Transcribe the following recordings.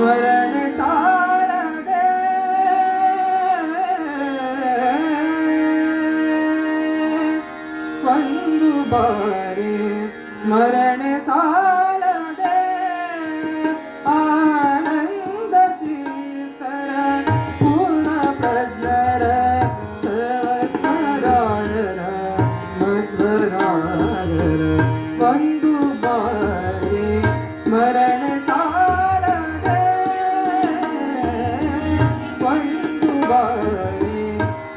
ಸ್ಮರಣೆ ಸಾಲದೆ ಒಂದು ಬಾರಿ ಸ್ಮರಣೆ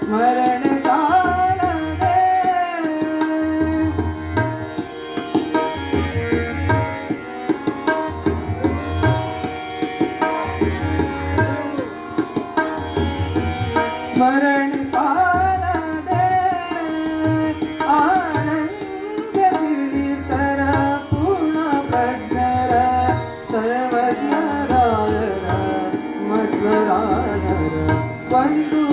ಸ್ಮರಣೆ ಸಾಲದೆ ಸ್ಮರಣೆ ಬಂದು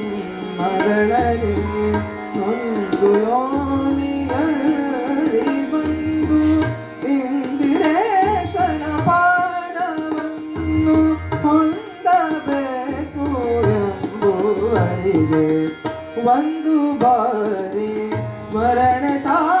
ಜನ್ಮಗಳಲ್ಲಿ ನೊಂದು ಯೋನಿಯಲ್ಲಿ ಬಂದು ಇಂದಿರೇಶನ ಪಾದವನ್ನು ಹೊಂದಬೇಕು ಎಂಬುವರಿಗೆ ಒಂದು ಬಾರಿ ಸ್ಮರಣೆ ಸಾಲದೆ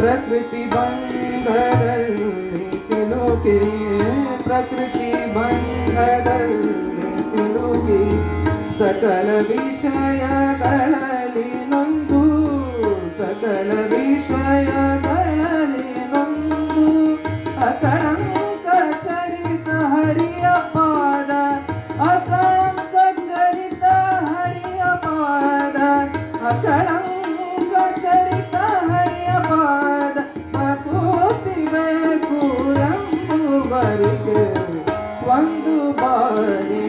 ಪ್ರಕೃತಿ ಬಂಧದಲ್ಲಿ ಸಿಲುಕಿ ಪ್ರಕೃತಿ ಬಂಧದಲ್ಲಿ ಸಿಲುಕಿ ಸಕಲ ವಿಷಯಗಳಲ್ಲಿ ನೊಂದು ಸಕಲ ವಿಷಯಗಳಲ್ಲಿ ನೊಂದು ಅಕಳಂಕ ಚರಿತ ಹರಿಯ ಪಾದ ಅಕಳಂಕ ಚರಿತ ಹರಿಯ ಪಾದ ಅಕಳಂಕ ಒಂದು ಬಾರಿ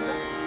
人。